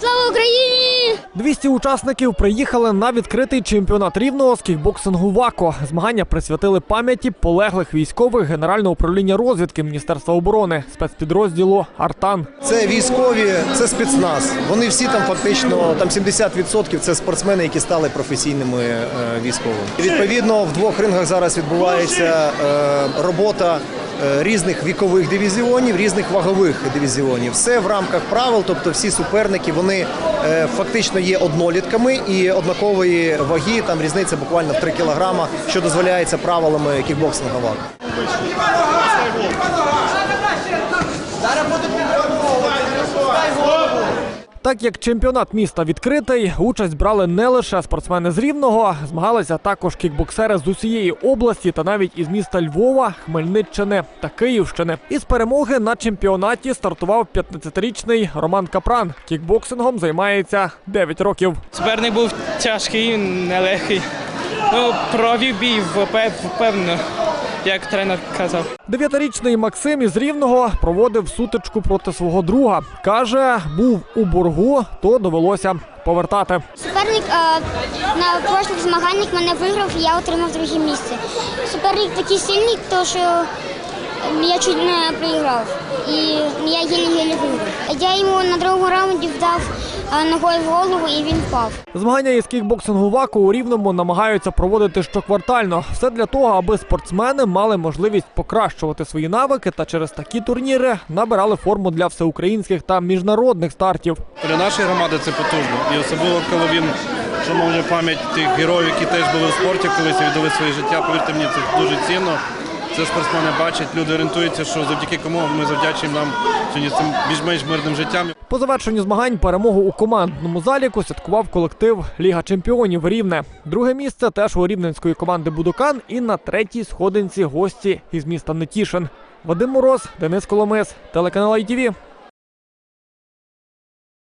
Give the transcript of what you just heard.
Слава Україні! 200 учасників приїхали на відкритий чемпіонат рівного з кікбоксингу ВАКО. Змагання присвятили пам'яті полеглих військових Генерального управління розвідки Міністерства оборони спецпідрозділу Артан. Це військові, це спецназ. Вони всі там фактично там 70% це спортсмени, які стали професійними е, військовими. Відповідно, в двох рингах зараз відбувається е, робота е, різних вікових дивізіонів, різних вагових дивізіонів. Все в рамках правил, тобто всі суперники вони е, фактично є однолітками і однакової ваги. Там різниця буквально в 3 кілограма, що дозволяється правилами кікбоксингу Так як чемпіонат міста відкритий, участь брали не лише спортсмени з Рівного, змагалися також кікбоксери з усієї області та навіть із міста Львова, Хмельниччини та Київщини. Із перемоги на чемпіонаті стартував 15-річний Роман Капран. Кікбоксингом займається 9 років. Суперник був тяжкий, нелегкий. Ну, провів бій впев- впевнено, як тренер казав. Дев'ятирічний Максим із Рівного проводив сутичку проти свого друга. Каже, був у боргу, то довелося повертати. Суперник е, на прошлих змаганнях мене виграв, і я отримав друге місце. Суперник такий сильний, то що я чуть не проіграв. І я єлі-єлі виграв. Я йому на другому раунді вдав ногою в голову і він впав. Змагання із кікбоксингу ВАКу у Рівному намагаються проводити щоквартально. Все для того, аби спортсмени мали можливість покращувати свої навики та через такі турніри набирали форму для всеукраїнських та міжнародних стартів. Для нашої громади це потужно. І особливо, коли він шановує пам'ять тих героїв, які теж були в спорті, колись і віддали своє життя. Повірте мені, це дуже цінно. Це спортсмени бачать, люди орієнтуються, що завдяки кому ми завдячуємо нам сьогодні цим більш-менш мирним життям. По завершенню змагань перемогу у командному заліку святкував колектив Ліга Чемпіонів Рівне. Друге місце теж у рівненської команди Будукан і на третій сходинці гості із міста Нетішин. Вадим Мороз, Денис Коломис, телеканал ITV.